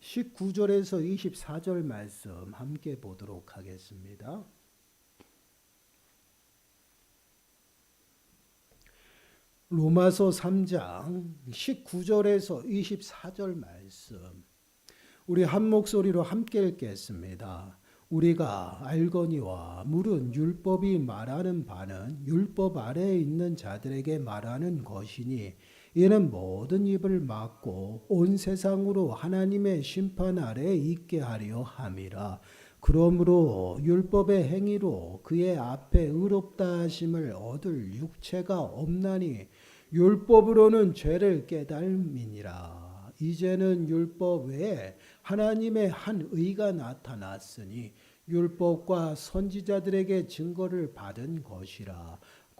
19절에서 24절 말씀 함께 보도록 하겠습니다. 로마서 3장 19절에서 24절 말씀 우리 한 목소리로 함께 읽겠습니다. 우리가 알거니와 물은 율법이 말하는 바는 율법 아래에 있는 자들에게 말하는 것이니 이는 모든 입을 막고 온 세상으로 하나님의 심판 아래에 있게 하려 함이라. 그러므로 율법의 행위로 그의 앞에 의롭다 하심을 얻을 육체가 없나니 율법으로는 죄를 깨달음이니라. 이제는 율법 외에 하나님의 한 의가 나타났으니 율법과 선지자들에게 증거를 받은 것이라.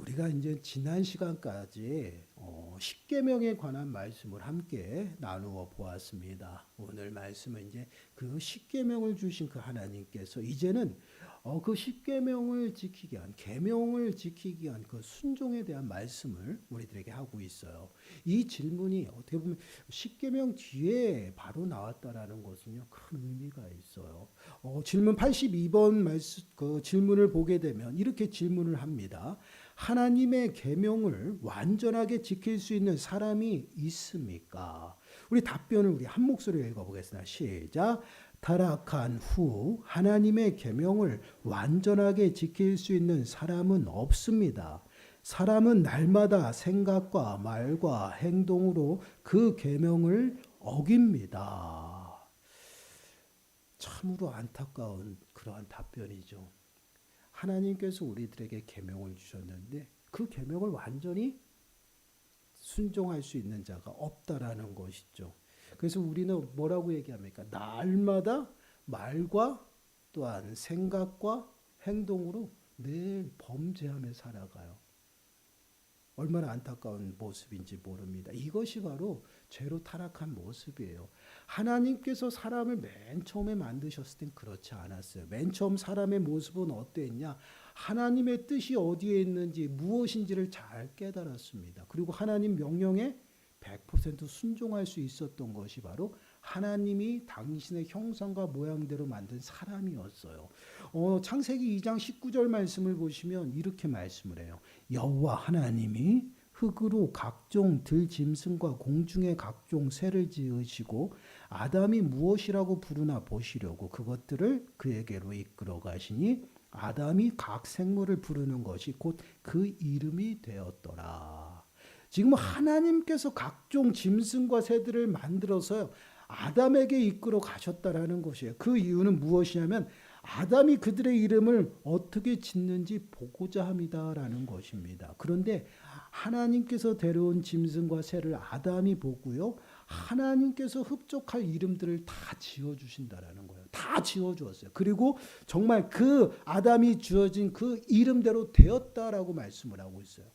우리가 이제 지난 시간까지 어, 십계명에 관한 말씀을 함께 나누어 보았습니다. 오늘 말씀은 이제 그 십계명을 주신 그 하나님께서 이제는 어, 그 십계명을 지키기 위한 계명을 지키기 위한 그 순종에 대한 말씀을 우리들에게 하고 있어요. 이 질문이 어떻게 보면 십계명 뒤에 바로 나왔다라는 것은요 큰 의미가 있어요. 어, 질문 82번 말씀 그 질문을 보게 되면 이렇게 질문을 합니다. 하나님의 계명을 완전하게 지킬 수 있는 사람이 있습니까? 우리 답변을 우리 한 목소리로 읽어보겠습니다. 시작. 타락한 후 하나님의 계명을 완전하게 지킬 수 있는 사람은 없습니다. 사람은 날마다 생각과 말과 행동으로 그 계명을 어깁니다. 참으로 안타까운 그러한 답변이죠. 하나님께서 우리들에게 계명을 주셨는데 그 계명을 완전히 순종할 수 있는 자가 없다라는 것이죠. 그래서 우리는 뭐라고 얘기합니까? 날마다 말과 또한 생각과 행동으로 늘 범죄하며 살아가요. 얼마나 안타까운 모습인지 모릅니다. 이것이 바로 죄로 타락한 모습이에요. 하나님께서 사람을 맨 처음에 만드셨을 땐 그렇지 않았어요. 맨 처음 사람의 모습은 어땠냐? 하나님의 뜻이 어디에 있는지 무엇인지를 잘 깨달았습니다. 그리고 하나님 명령에 100% 순종할 수 있었던 것이 바로 하나님이 당신의 형상과 모양대로 만든 사람이었어요. 어, 창세기 2장 19절 말씀을 보시면 이렇게 말씀을 해요. 여호와 하나님이 흙으로 각종 들짐승과 공중의 각종 새를 지으시고 아담이 무엇이라고 부르나 보시려고 그것들을 그에게로 이끌어 가시니 아담이 각 생물을 부르는 것이 곧 그 이름이 되었더라. 지금 하나님께서 각종 짐승과 새들을 만들어서 아담에게 이끌어 가셨다라는 것이에요. 그 이유는 무엇이냐면 아담이 그들의 이름을 어떻게 짓는지 보고자 함이다라는 것입니다. 그런데 하나님께서 데려온 짐승과 새를 아담이 보고요. 하나님께서 흡족할 이름들을 다 지어 주신다라는 거예요. 다 지어 주었어요. 그리고 정말 그 아담이 주어진 그 이름대로 되었다라고 말씀을 하고 있어요.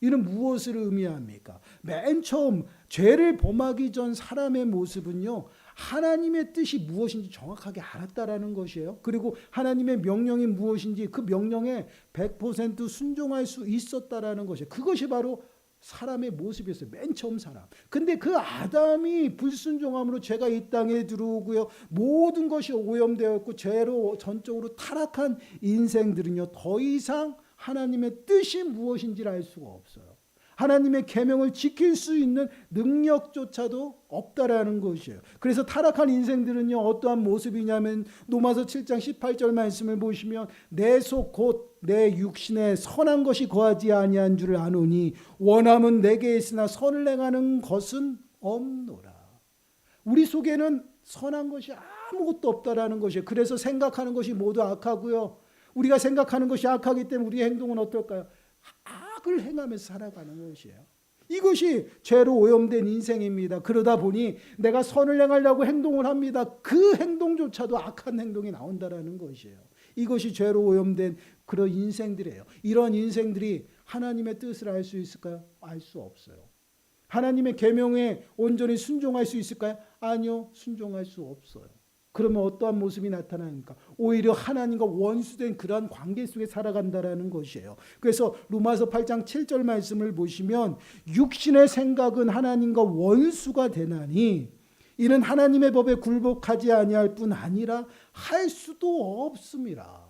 이는 무엇을 의미합니까? 맨 처음 죄를 범하기 전 사람의 모습은요. 하나님의 뜻이 무엇인지 정확하게 알았다라는 것이에요. 그리고 하나님의 명령이 무엇인지 그 명령에 100% 순종할 수 있었다라는 것이에요. 그것이 바로 사람의 모습이었어요. 맨 처음 사람. 근데 그 아담이 불순종함으로 죄가 이 땅에 들어오고요. 모든 것이 오염되었고 죄로 전적으로 타락한 인생들은요. 더 이상 하나님의 뜻이 무엇인지를 알 수가 없어요. 하나님의 계명을 지킬 수 있는 능력조차도 없다라는 것이에요. 그래서 타락한 인생들은요 어떠한 모습이냐면 로마서 7장 18절 말씀을 보시면 내 속 곧 내 육신에 선한 것이 거하지 아니한 줄을 아노니 원함은 내게 있으나 선을 행하는 것은 없노라. 우리 속에는 선한 것이 아무것도 없다라는 것이에요. 그래서 생각하는 것이 모두 악하고요. 우리가 생각하는 것이 악하기 때문에 우리의 행동은 어떨까요? 악을 행하면서 살아가는 것이에요. 이것이 죄로 오염된 인생입니다. 그러다 보니 내가 선을 행하려고 행동을 합니다. 그 행동조차도 악한 행동이 나온다라는 것이에요. 이것이 죄로 오염된 그런 인생들이에요. 이런 인생들이 하나님의 뜻을 알 수 있을까요? 알 수 없어요. 하나님의 계명에 온전히 순종할 수 있을까요? 아니요. 순종할 수 없어요. 그러면 어떠한 모습이 나타나니까 오히려 하나님과 원수된 그러한 관계 속에 살아간다라는 것이에요. 그래서 로마서 8장 7절 말씀을 보시면 육신의 생각은 하나님과 원수가 되나니 이는 하나님의 법에 굴복하지 아니할 뿐 아니라 할 수도 없습니다.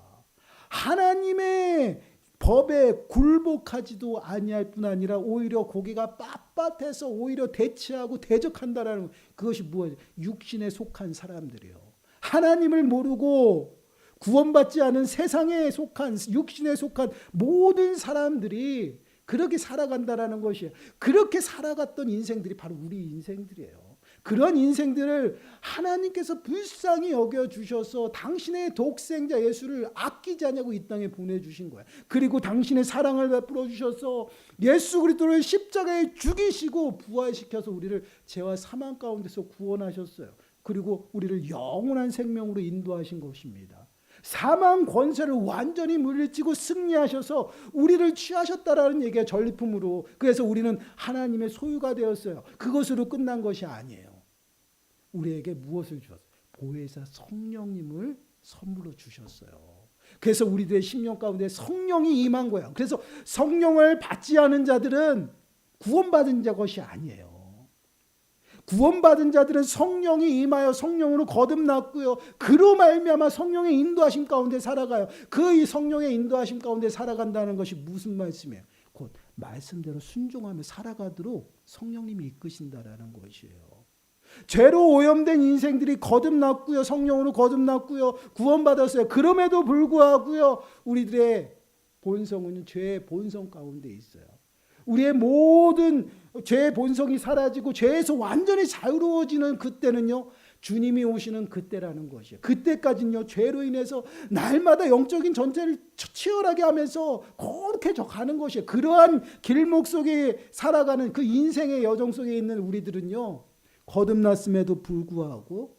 하나님의 법에 굴복하지도 아니할 뿐 아니라 오히려 고개가 빳빳해서 오히려 대치하고 대적한다라는 것. 그것이 무엇? 육신에 속한 사람들이요. 하나님을 모르고 구원받지 않은 세상에 속한 육신에 속한 모든 사람들이 그렇게 살아간다라는 것이에요. 그렇게 살아갔던 인생들이 바로 우리 인생들이에요. 그런 인생들을 하나님께서 불쌍히 여겨 주셔서 당신의 독생자 예수를 아끼지 않냐고 이 땅에 보내 주신 거야. 그리고 당신의 사랑을 베풀어 주셔서 예수 그리스도를 십자가에 죽이시고 부활시켜서 우리를 죄와 사망 가운데서 구원하셨어요. 그리고 우리를 영원한 생명으로 인도하신 것입니다. 사망 권세를 완전히 물리치고 승리하셔서 우리를 취하셨다라는 얘기가 전리품으로 그래서 우리는 하나님의 소유가 되었어요. 그것으로 끝난 것이 아니에요. 우리에게 무엇을 주었어요? 보혜사 성령님을 선물로 주셨어요. 그래서 우리들의 심령 가운데 성령이 임한 거예요. 그래서 성령을 받지 않은 자들은 구원받은 자 것이 아니에요. 구원받은 자들은 성령이 임하여 성령으로 거듭났고요. 그로 말미암아 성령의 인도하심 가운데 살아가요. 그 이 성령의 인도하심 가운데 살아간다는 것이 무슨 말씀이에요? 곧 말씀대로 순종하며 살아가도록 성령님이 이끄신다라는 것이에요. 죄로 오염된 인생들이 거듭났고요. 성령으로 거듭났고요. 구원받았어요. 그럼에도 불구하고요. 우리들의 본성은 죄의 본성 가운데 있어요. 우리의 모든 죄의 본성이 사라지고 죄에서 완전히 자유로워지는 그때는요. 주님이 오시는 그때라는 것이에요. 그때까지는요. 죄로 인해서 날마다 영적인 전쟁을 치열하게 하면서 그렇게 가는 것이에요. 그러한 길목 속에 살아가는 그 인생의 여정 속에 있는 우리들은요. 거듭났음에도 불구하고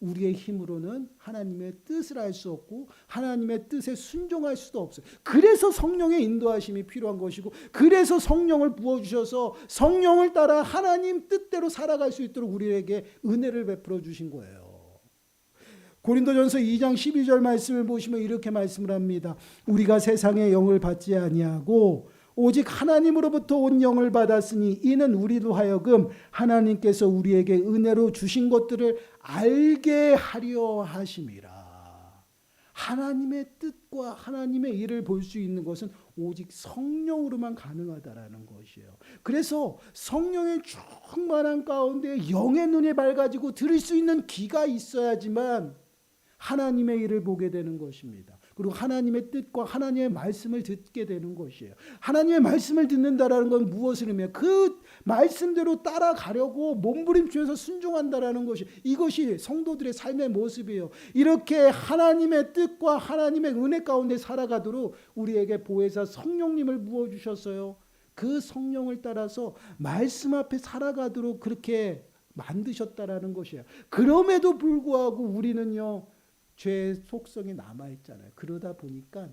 우리의 힘으로는 하나님의 뜻을 알 수 없고 하나님의 뜻에 순종할 수도 없어요. 그래서 성령의 인도하심이 필요한 것이고 그래서 성령을 부어 주셔서 성령을 따라 하나님 뜻대로 살아갈 수 있도록 우리에게 은혜를 베풀어 주신 거예요. 고린도전서 2장 12절 말씀을 보시면 이렇게 말씀을 합니다. 우리가 세상의 영을 받지 아니하고 오직 하나님으로부터 온 영을 받았으니 이는 우리도 하여금 하나님께서 우리에게 은혜로 주신 것들을 알게 하려 하심이라. 하나님의 뜻과 하나님의 일을 볼 수 있는 것은 오직 성령으로만 가능하다라는 것이에요. 그래서 성령의 충만한 가운데 영의 눈이 밝아지고 들을 수 있는 귀가 있어야지만 하나님의 일을 보게 되는 것입니다. 그리고 하나님의 뜻과 하나님의 말씀을 듣게 되는 것이에요. 하나님의 말씀을 듣는다라는 건 무엇을 의미해요? 그 말씀대로 따라가려고 몸부림치면서 순종한다라는 것이 이것이 성도들의 삶의 모습이에요. 이렇게 하나님의 뜻과 하나님의 은혜 가운데 살아가도록 우리에게 보혜사 성령님을 부어 주셨어요. 그 성령을 따라서 말씀 앞에 살아가도록 그렇게 만드셨다라는 것이에요. 그럼에도 불구하고 우리는요. 죄의 속성이 남아 있잖아요. 그러다 보니까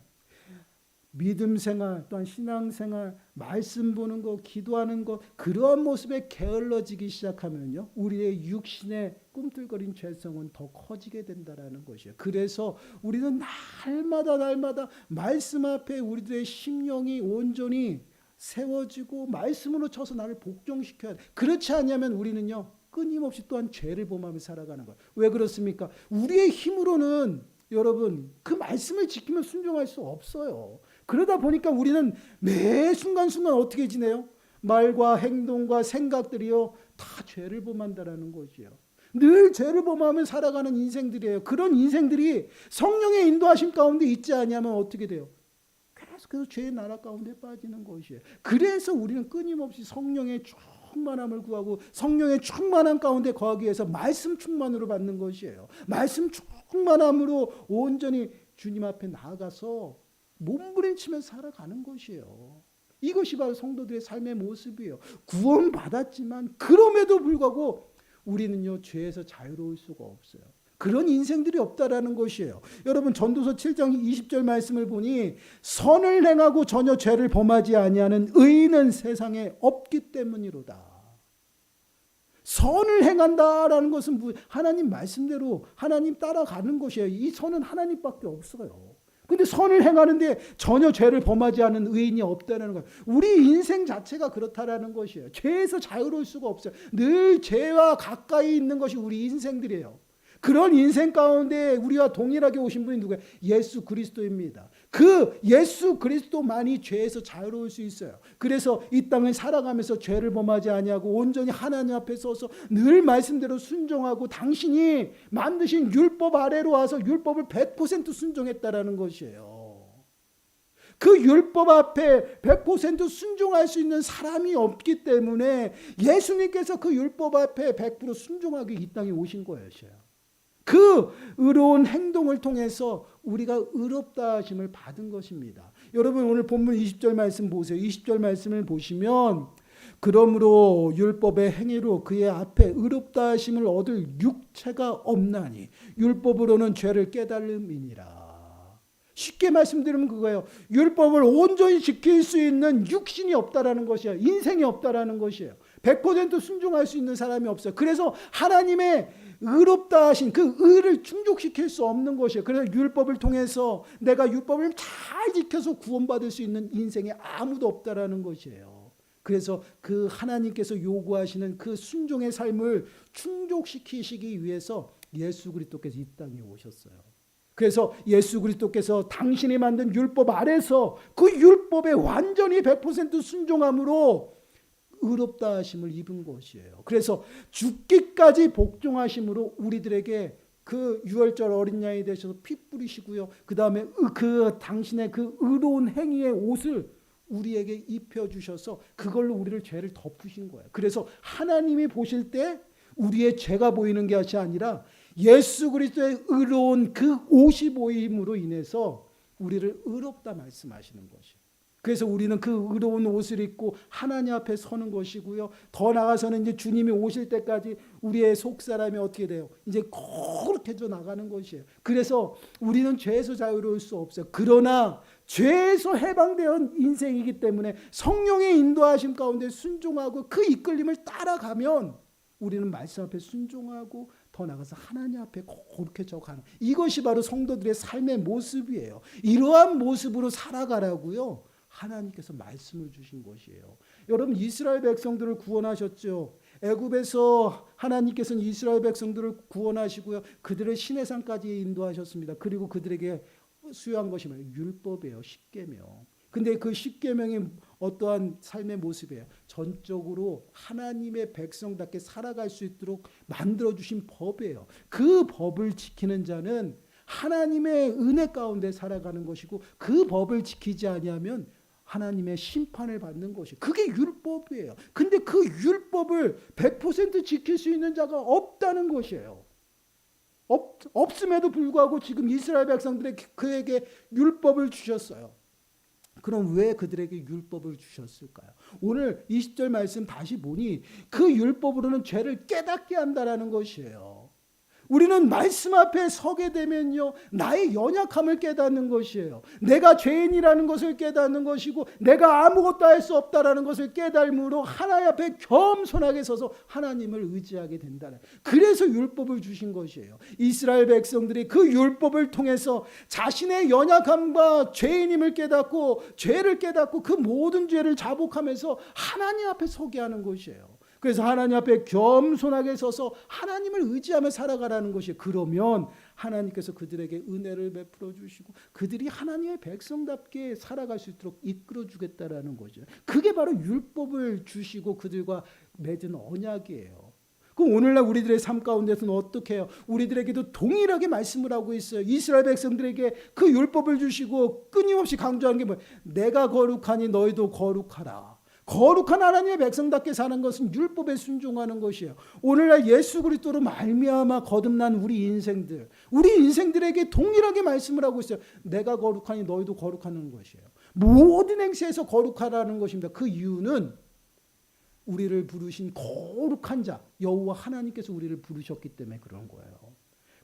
믿음 생활 또한 신앙 생활 말씀 보는 거 기도하는 거 그러한 모습에 게을러지기 시작하면요 우리의 육신의 꿈틀거린 죄성은 더 커지게 된다라는 것이에요. 그래서 우리는 날마다 날마다 말씀 앞에 우리들의 심령이 온전히 세워지고 말씀으로 쳐서 나를 복종시켜야 돼. 그렇지 않으면 우리는요 끊임없이 또한 죄를 범하며 살아가는 거예요. 왜 그렇습니까? 우리의 힘으로는 여러분 그 말씀을 지키며 순종할 수 없어요. 그러다 보니까 우리는 매 순간순간 어떻게 지내요? 말과 행동과 생각들이요 다 죄를 범한다라는 것이에요. 늘 죄를 범하며 살아가는 인생들이에요. 그런 인생들이 성령의 인도하심 가운데 있지 않냐면 어떻게 돼요? 계속해서 죄의 나라 가운데 빠지는 것이에요. 그래서 우리는 끊임없이 성령의 충만함을 구하고 성령의 충만함 가운데 거하기 위해서 말씀 충만으로 받는 것이에요. 말씀 충만함으로 온전히 주님 앞에 나아가서 몸부림치며 살아가는 것이에요. 이것이 바로 성도들의 삶의 모습이에요. 구원받았지만 그럼에도 불구하고 우리는요 죄에서 자유로울 수가 없어요. 그런 인생들이 없다라는 것이에요. 여러분 전도서 7장 20절 말씀을 보니 선을 행하고 전혀 죄를 범하지 아니하는 의인은 세상에 없기 때문이로다. 선을 행한다라는 것은 뭐 하나님 말씀대로 하나님 따라가는 것이에요. 이 선은 하나님밖에 없어요. 근데 선을 행하는데 전혀 죄를 범하지 않은 의인이 없다는 거예요. 우리 인생 자체가 그렇다라는 것이에요. 죄에서 자유로울 수가 없어요. 늘 죄와 가까이 있는 것이 우리 인생들이에요. 그런 인생 가운데 우리와 동일하게 오신 분이 누구예요? 예수 그리스도입니다. 그 예수 그리스도만이 죄에서 자유로울 수 있어요. 그래서 이 땅을 살아가면서 죄를 범하지 아니하고 온전히 하나님 앞에 서서 늘 말씀대로 순종하고 당신이 만드신 율법 아래로 와서 율법을 100% 순종했다라는 것이에요. 그 율법 앞에 100% 순종할 수 있는 사람이 없기 때문에 예수님께서 그 율법 앞에 100% 순종하기 이 땅에 오신 거예요. 그 의로운 행동을 통해서 우리가 의롭다 하심을 받은 것입니다. 여러분 오늘 본문 20절 말씀 보세요. 20절 말씀을 보시면 그러므로 율법의 행위로 그의 앞에 의롭다 하심을 얻을 육체가 없나니 율법으로는 죄를 깨달음이니라. 쉽게 말씀드리면 그거예요. 율법을 온전히 지킬 수 있는 육신이 없다라는 것이에요. 인생이 없다라는 것이에요. 100% 순종할 수 있는 사람이 없어요. 그래서 하나님의 의롭다 하신 그 의를 충족시킬 수 없는 것이에요. 그래서 율법을 통해서 내가 율법을 잘 지켜서 구원받을 수 있는 인생에 아무도 없다라는 것이에요. 그래서 그 하나님께서 요구하시는 그 순종의 삶을 충족시키시기 위해서 예수 그리스도께서 이 땅에 오셨어요. 그래서 예수 그리스도께서 당신이 만든 율법 아래서 그 율법에 완전히 100% 순종함으로 의롭다 하심을 입은 것이에요. 그래서 죽기까지 복종하심으로 우리들에게 그 유월절 어린 양이 되셔서 피 뿌리시고요. 그 다음에 그 당신의 그 의로운 행위의 옷을 우리에게 입혀 주셔서 그걸로 우리를 죄를 덮으신 거예요. 그래서 하나님이 보실 때 우리의 죄가 보이는 것이 아니라 예수 그리스도의 의로운 그 옷이 보임으로 인해서 우리를 의롭다 말씀하시는 것이에요. 그래서 우리는 그 의로운 옷을 입고 하나님 앞에 서는 것이고요. 더 나아가서는 이제 주님이 오실 때까지 우리의 속 사람이 어떻게 돼요? 이제 거룩해져 나가는 것이에요. 그래서 우리는 죄에서 자유로울 수 없어요. 그러나 죄에서 해방되어 인생이기 때문에 성령의 인도하심 가운데 순종하고 그 이끌림을 따라가면 우리는 말씀 앞에 순종하고 더 나가서 하나님 앞에 거룩해져 가는 이것이 바로 성도들의 삶의 모습이에요. 이러한 모습으로 살아가라고요. 하나님께서 말씀을 주신 것이에요. 여러분 이스라엘 백성들을 구원하셨죠. 애굽에서 하나님께서는 이스라엘 백성들을 구원하시고요. 그들을 시내산까지 인도하셨습니다. 그리고 그들에게 수여한 것이 뭐예요? 율법이에요. 십계명. 근데 그 십계명이 어떠한 삶의 모습이에요? 전적으로 하나님의 백성답게 살아갈 수 있도록 만들어 주신 법이에요. 그 법을 지키는 자는 하나님의 은혜 가운데 살아가는 것이고 그 법을 지키지 아니하면 하나님의 심판을 받는 것이 그게 율법이에요. 근데 그 율법을 100% 지킬 수 있는 자가 없다는 것이에요. 없, 없음에도 불구하고 지금 이스라엘 백성들의 그에게 율법을 주셨어요. 그럼 왜 그들에게 율법을 주셨을까요? 오늘 20절 말씀 다시 보니 그 율법으로는 죄를 깨닫게 한다라는 것이에요. 우리는 말씀 앞에 서게 되면요, 나의 연약함을 깨닫는 것이에요. 내가 죄인이라는 것을 깨닫는 것이고, 내가 아무것도 할 수 없다라는 것을 깨달음으로 하나님 앞에 겸손하게 서서 하나님을 의지하게 된다는. 그래서 율법을 주신 것이에요. 이스라엘 백성들이 그 율법을 통해서 자신의 연약함과 죄인임을 깨닫고, 죄를 깨닫고 그 모든 죄를 자복하면서 하나님 앞에 서게 하는 것이에요. 그래서 하나님 앞에 겸손하게 서서 하나님을 의지하며 살아가라는 것이 그러면 하나님께서 그들에게 은혜를 베풀어 주시고 그들이 하나님의 백성답게 살아갈 수 있도록 이끌어 주겠다라는 거죠. 그게 바로 율법을 주시고 그들과 맺은 언약이에요. 그 오늘날 우리들의 삶 가운데서는 어떻게 해요? 우리들에게도 동일하게 말씀을 하고 있어요. 이스라엘 백성들에게 그 율법을 주시고 끊임없이 강조하는 게 뭐예요? 내가 거룩하니 너희도 거룩하라. 거룩한 하나님의 백성답게 사는 것은 율법에 순종하는 것이에요. 오늘날 예수 그리스도로 말미암아 거듭난 우리 인생들, 우리 인생들에게 동일하게 말씀을 하고 있어요. 내가 거룩하니 너희도 거룩하는 것이에요. 모든 행세에서 거룩하라는 것입니다. 그 이유는 우리를 부르신 거룩한 자 여호와 하나님께서 우리를 부르셨기 때문에 그런 거예요.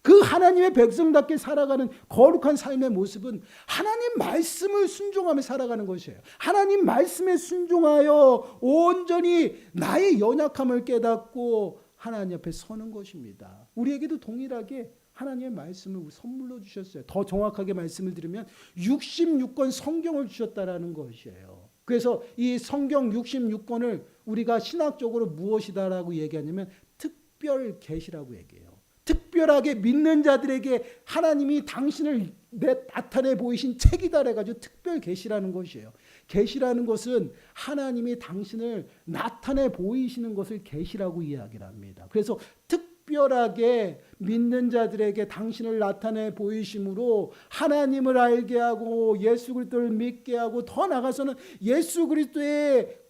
그 하나님의 백성답게 살아가는 거룩한 삶의 모습은 하나님 말씀을 순종하며 살아가는 것이에요. 하나님 말씀에 순종하여 온전히 나의 연약함을 깨닫고 하나님 앞에 서는 것입니다. 우리에게도 동일하게 하나님의 말씀을 선물로 주셨어요. 더 정확하게 말씀을 드리면 66권 성경을 주셨다라는 것이에요. 그래서 이 성경 66권을 우리가 신학적으로 무엇이다라고 얘기하냐면 특별 계시라고 얘기해요. 특별하게 믿는 자들에게 하나님이 당신을 내 나타내 보이신 책이다 그래가지고 특별 계시라는 것이에요. 계시라는 것은 하나님이 당신을 나타내 보이시는 것을 계시라고 이야기를 합니다. 그래서 특별하게 믿는 자들에게 당신을 나타내 보이심으로 하나님을 알게 하고 예수 그리스도를 믿게 하고 더 나가서는 예수 그리스도의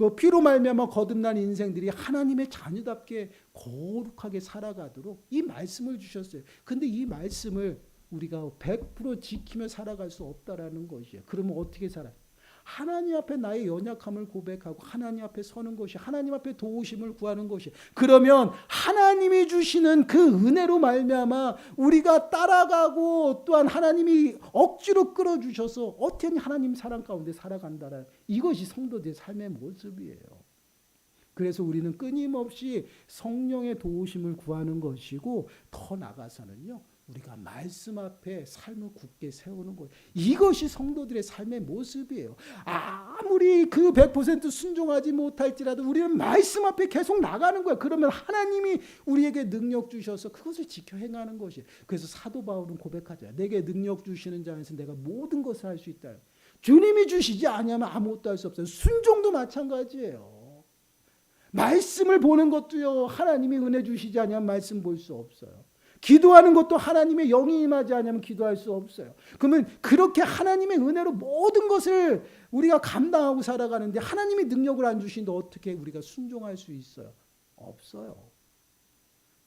그 피로 말미암아 거듭난 인생들이 하나님의 자녀답게 거룩하게 살아가도록 이 말씀을 주셨어요. 근데 이 말씀을 우리가 100% 지키며 살아갈 수 없다라는 것이에요. 그러면 어떻게 살아요? 하나님 앞에 나의 연약함을 고백하고 하나님 앞에 서는 것이 하나님 앞에 도우심을 구하는 것이 그러면 하나님이 주시는 그 은혜로 말미암아 우리가 따라가고 또한 하나님이 억지로 끌어 주셔서 어떻게 하나님 사랑 가운데 살아간다라 이것이 성도들의 삶의 모습이에요. 그래서 우리는 끊임없이 성령의 도우심을 구하는 것이고 더 나가서는요. 우리가 말씀 앞에 삶을 굳게 세우는 것. 이것이 성도들의 삶의 모습이에요. 아무리 그 100% 순종하지 못할지라도 우리는 말씀 앞에 계속 나가는 거야. 그러면 하나님이 우리에게 능력 주셔서 그것을 지켜 행하는 것이에요. 그래서 사도 바울은 고백하죠. 내게 능력 주시는 자에서 내가 모든 것을 할 수 있다. 주님이 주시지 아니하면 아무것도 할 수 없어요. 순종도 마찬가지예요. 말씀을 보는 것도요. 하나님이 은혜 주시지 아니하면 말씀 볼 수 없어요. 기도하는 것도 하나님의 영이 임하지 않으면 기도할 수 없어요. 그러면 그렇게 하나님의 은혜로 모든 것을 우리가 감당하고 살아가는데 하나님이 능력을 안 주시는데 어떻게 우리가 순종할 수 있어요? 없어요.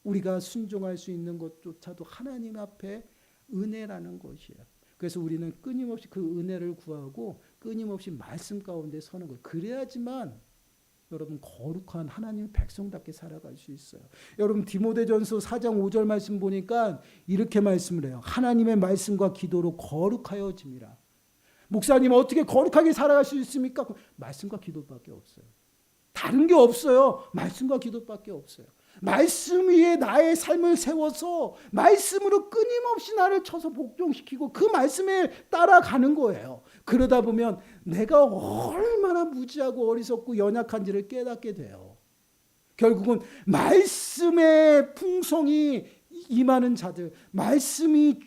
우리가 순종할 수 있는 것조차도 하나님 앞에 은혜라는 것이에요. 그래서 우리는 끊임없이 그 은혜를 구하고 끊임없이 말씀 가운데 서는 거. 그래야지만 여러분 거룩한 하나님 백성답게 살아갈 수 있어요. 여러분 디모데전서 4장 5절 말씀 보니까 이렇게 말씀을 해요. 하나님의 말씀과 기도로 거룩하여짐이라. 목사님 어떻게 거룩하게 살아갈 수 있습니까? 말씀과 기도밖에 없어요. 다른 게 없어요. 말씀과 기도밖에 없어요. 말씀 위에 나의 삶을 세워서 말씀으로 끊임없이 나를 쳐서 복종시키고 그 말씀에 따라가는 거예요. 그러다 보면 내가 얼마나 무지하고 어리석고 연약한지를 깨닫게 돼요. 결국은 말씀의 풍성이 임하는 자들, 말씀이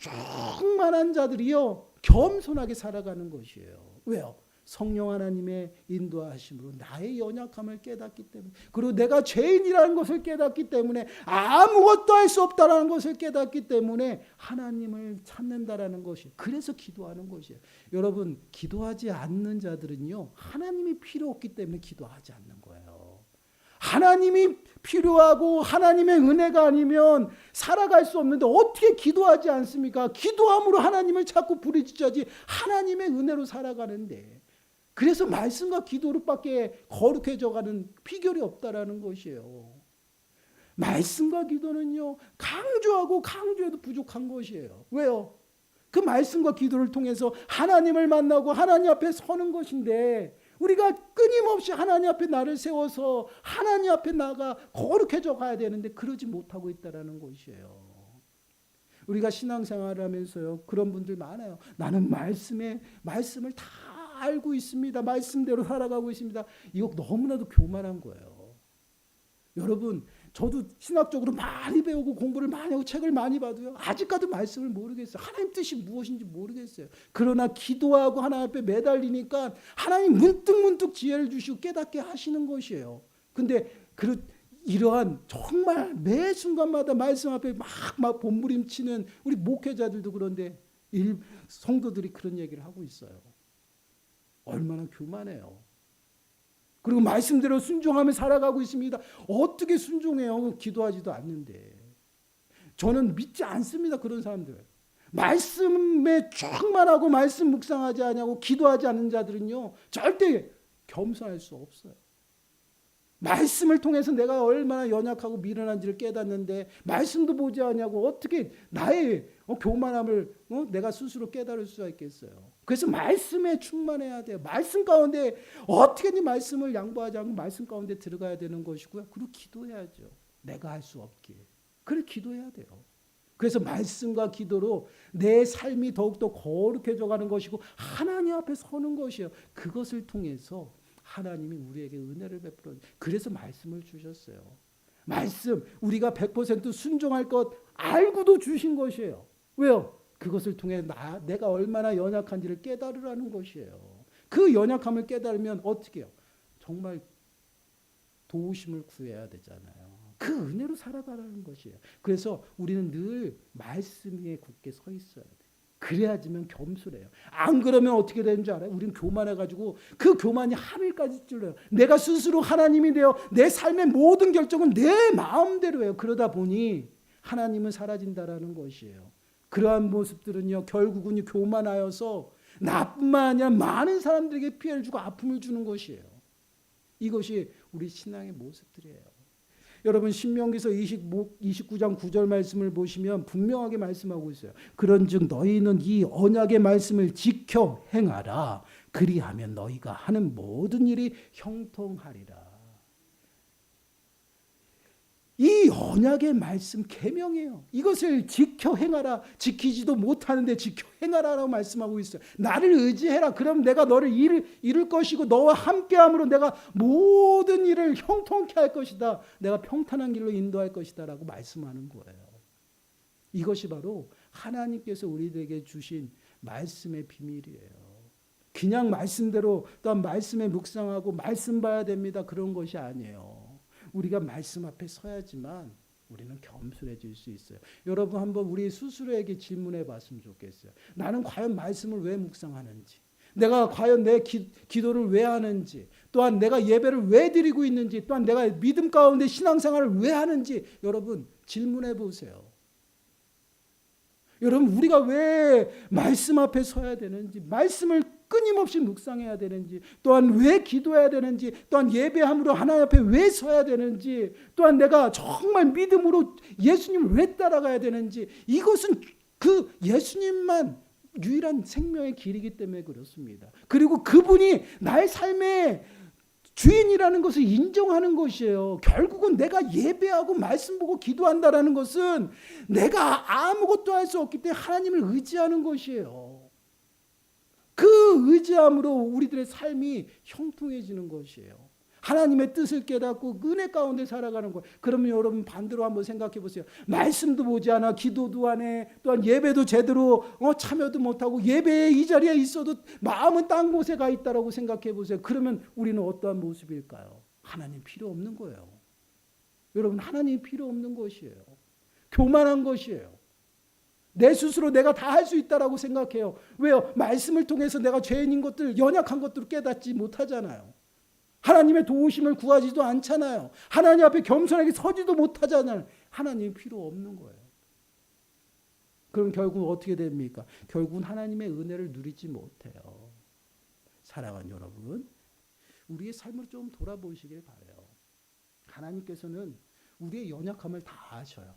충만한 자들이요 겸손하게 살아가는 것이에요. 왜요? 성령 하나님의 인도하심으로 나의 연약함을 깨닫기 때문에 그리고 내가 죄인이라는 것을 깨닫기 때문에 아무것도 할 수 없다라는 것을 깨닫기 때문에 하나님을 찾는다라는 것이 그래서 기도하는 것이에요. 여러분 기도하지 않는 자들은요 하나님이 필요 없기 때문에 기도하지 않는 거예요. 하나님이 필요하고 하나님의 은혜가 아니면 살아갈 수 없는데 어떻게 기도하지 않습니까? 기도함으로 하나님을 자꾸 부르짖자지 하나님의 은혜로 살아가는데 그래서 말씀과 기도로밖에 거룩해져 가는 비결이 없다라는 것이에요. 말씀과 기도는요, 강조하고 강조해도 부족한 것이에요. 왜요? 그 말씀과 기도를 통해서 하나님을 만나고 하나님 앞에 서는 것인데, 우리가 끊임없이 하나님 앞에 나를 세워서 하나님 앞에 나가 거룩해져 가야 되는데, 그러지 못하고 있다라는 것이에요. 우리가 신앙생활을 하면서요, 그런 분들 많아요. 나는 말씀에, 말씀을 다 알고 있습니다. 말씀대로 살아가고 있습니다. 이거 너무나도 교만한 거예요. 여러분, 저도 신학적으로 많이 배우고 공부를 많이 하고 책을 많이 봐도요. 아직까지 말씀을 모르겠어요. 하나님 뜻이 무엇인지 모르겠어요. 그러나 기도하고 하나님 앞에 매달리니까 하나님 문득 문득 지혜를 주시고 깨닫게 하시는 것이에요. 근데 그 이러한 정말 매 순간마다 말씀 앞에 막, 막 본부림치는 우리 목회자들도 그런데 일, 성도들이 그런 얘기를 하고 있어요. 얼마나 교만해요. 그리고 말씀대로 순종하며 살아가고 있습니다. 어떻게 순종해요? 기도하지도 않는데. 저는 믿지 않습니다. 그런 사람들. 말씀에 충만하고 말씀 묵상하지 않냐고 기도하지 않는 자들은요 절대 겸손할 수 없어요. 말씀을 통해서 내가 얼마나 연약하고 미련한지를 깨닫는데 말씀도 보지 않냐고 어떻게 나의 어, 교만함을 어, 내가 스스로 깨달을 수가 있겠어요. 그래서 말씀에 충만해야 돼요. 말씀 가운데 어떻게든 말씀을 양보하지 않고 말씀 가운데 들어가야 되는 것이고요. 그리고 기도해야죠. 내가 할 수 없기에. 그래 기도해야 돼요. 그래서 말씀과 기도로 내 삶이 더욱더 거룩해져 가는 것이고 하나님 앞에 서는 것이에요. 그것을 통해서 하나님이 우리에게 은혜를 베풀어 그래서 말씀을 주셨어요. 말씀 우리가 100% 순종할 것 알고도 주신 것이에요. 왜요? 그것을 통해 나 내가 얼마나 연약한지를 깨달으라는 것이에요. 그 연약함을 깨달으면 어떻게 해요? 정말 도우심을 구해야 되잖아요. 그 은혜로 살아가라는 것이에요. 그래서 우리는 늘 말씀 위에 굳게 서 있어야 돼. 그래야지만 겸손해요. 안 그러면 어떻게 되는 줄 알아요? 우리는 교만해가지고 그 교만이 하늘까지 찔러요. 내가 스스로 하나님이 되어 내 삶의 모든 결정은 내 마음대로 해요. 그러다 보니 하나님은 사라진다라는 것이에요. 그러한 모습들은요, 결국은 교만하여서 나뿐만 아니라 많은 사람들에게 피해를 주고 아픔을 주는 것이에요. 이것이 우리 신앙의 모습들이에요. 여러분 신명기서 29장 9절 말씀을 보시면 분명하게 말씀하고 있어요. 그런즉 너희는 이 언약의 말씀을 지켜 행하라. 그리하면 너희가 하는 모든 일이 형통하리라. 이 언약의 말씀 계명이에요. 이것을 지켜 행하라. 지키지도 못하는데 지켜 행하라라고 말씀하고 있어요. 나를 의지해라. 그럼 내가 너를 이룰, 이룰 것이고 너와 함께함으로 내가 모든 일을 형통케 할 것이다. 내가 평탄한 길로 인도할 것이다라고 말씀하는 거예요. 이것이 바로 하나님께서 우리들에게 주신 말씀의 비밀이에요. 그냥 말씀대로 또한 말씀에 묵상하고 말씀 봐야 됩니다. 그런 것이 아니에요. 우리가 말씀 앞에 서야지만 우리는 겸손해질 수 있어요. 여러분 한번 우리 스스로에게 질문해 봤으면 좋겠어요. 나는 과연 말씀을 왜 묵상하는지, 내가 과연 내 기, 기도를 왜 하는지, 또한 내가 예배를 왜 드리고 있는지, 또한 내가 믿음 가운데 신앙생활을 왜 하는지 여러분 질문해 보세요. 여러분 우리가 왜 말씀 앞에 서야 되는지, 말씀을 끊임없이 묵상해야 되는지, 또한 왜 기도해야 되는지, 또한 예배함으로 하나님 앞에 왜 서야 되는지, 또한 내가 정말 믿음으로 예수님을 왜 따라가야 되는지, 이것은 그 예수님만 유일한 생명의 길이기 때문에 그렇습니다. 그리고 그분이 나의 삶의 주인이라는 것을 인정하는 것이에요. 결국은 내가 예배하고 말씀 보고 기도한다라는 것은 내가 아무것도 할 수 없기 때문에 하나님을 의지하는 것이에요. 그 의지함으로 우리들의 삶이 형통해지는 것이에요. 하나님의 뜻을 깨닫고 은혜 가운데 살아가는 거예요. 그러면 여러분 반대로 한번 생각해 보세요. 말씀도 보지 않아, 기도도 안 해, 또한 예배도 제대로 어, 참여도 못 하고 예배에 이 자리에 있어도 마음은 딴 곳에 가 있다라고 생각해 보세요. 그러면 우리는 어떠한 모습일까요? 하나님 필요 없는 거예요. 여러분 하나님 필요 없는 것이에요. 교만한 것이에요. 내 스스로 내가 다 할 수 있다라고 생각해요. 왜요? 말씀을 통해서 내가 죄인인 것들, 연약한 것들을 깨닫지 못하잖아요. 하나님의 도우심을 구하지도 않잖아요. 하나님 앞에 겸손하게 서지도 못하잖아요. 하나님 필요 없는 거예요. 그럼 결국 어떻게 됩니까? 결국은 하나님의 은혜를 누리지 못해요. 사랑하는 여러분, 우리의 삶을 좀 돌아보시길 바래요. 하나님께서는 우리의 연약함을 다 아셔요.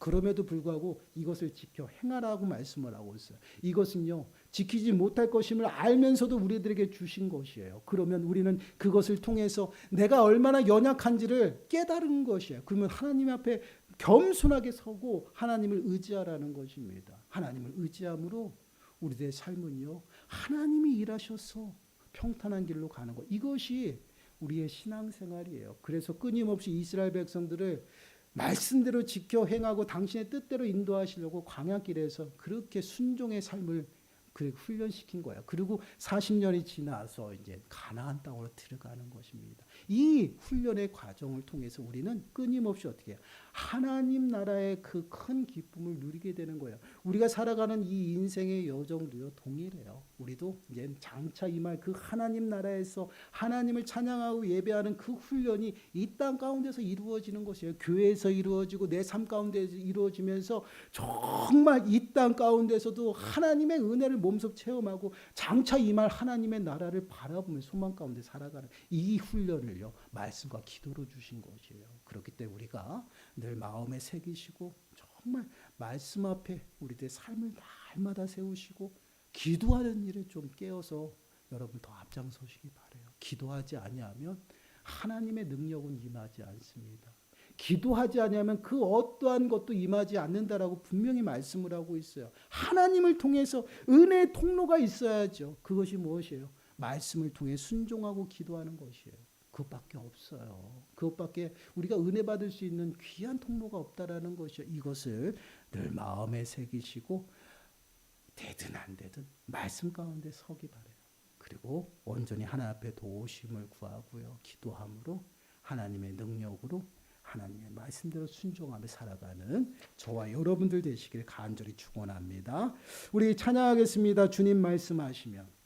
그럼에도 불구하고 이것을 지켜 행하라고 말씀을 하고 있어요. 이것은요, 지키지 못할 것임을 알면서도 우리들에게 주신 것이에요. 그러면 우리는 그것을 통해서 내가 얼마나 연약한지를 깨달은 것이에요. 그러면 하나님 앞에 겸손하게 서고 하나님을 의지하라는 것입니다. 하나님을 의지함으로 우리들의 삶은요, 하나님이 일하셔서 평탄한 길로 가는 것. 이것이 우리의 신앙생활이에요. 그래서 끊임없이 이스라엘 백성들을 말씀대로 지켜 행하고 당신의 뜻대로 인도하시려고 광야길에서 그렇게 순종의 삶을 그리고 훈련시킨 거예요. 그리고 40년이 지나서 이제 가나안 땅으로 들어가는 것입니다. 이 훈련의 과정을 통해서 우리는 끊임없이 어떻게 해요? 하나님 나라의 그 큰 기쁨을 누리게 되는 거예요. 우리가 살아가는 이 인생의 여정도요 동일해요. 우리도 이제 장차 임할 그 하나님 나라에서 하나님을 찬양하고 예배하는 그 훈련이 이 땅 가운데서 이루어지는 것이에요. 교회에서 이루어지고 내 삶 가운데서 이루어지면서 정말 이 땅 가운데서도 하나님의 은혜를 몸소 체험하고 장차 임할 하나님의 나라를 바라보며 소망 가운데 살아가는 이 훈련을요 말씀과 기도로 주신 것이에요. 그렇기 때문에 우리가 늘 마음에 새기시고 정말 말씀 앞에 우리들의 삶을 날마다 세우시고 기도하는 일을 좀 깨어서 여러분 더 앞장서시기 바래요. 기도하지 아니하면 하나님의 능력은 임하지 않습니다. 기도하지 아니하면 그 어떠한 것도 임하지 않는다라고 분명히 말씀을 하고 있어요. 하나님을 통해서 은혜의 통로가 있어야죠. 그것이 무엇이에요? 말씀을 통해 순종하고 기도하는 것이에요. 그것밖에 없어요. 그것밖에 우리가 은혜 받을 수 있는 귀한 통로가 없다라는 것이요. 이것을 늘 마음에 새기시고 되든 안 되든 말씀 가운데 서기 바래요. 그리고 온전히 하나 앞에 도우심을 구하고요. 기도함으로 하나님의 능력으로 하나님의 말씀대로 순종하며 살아가는 저와 여러분들 되시길 간절히 축원합니다. 우리 찬양하겠습니다. 주님 말씀하시면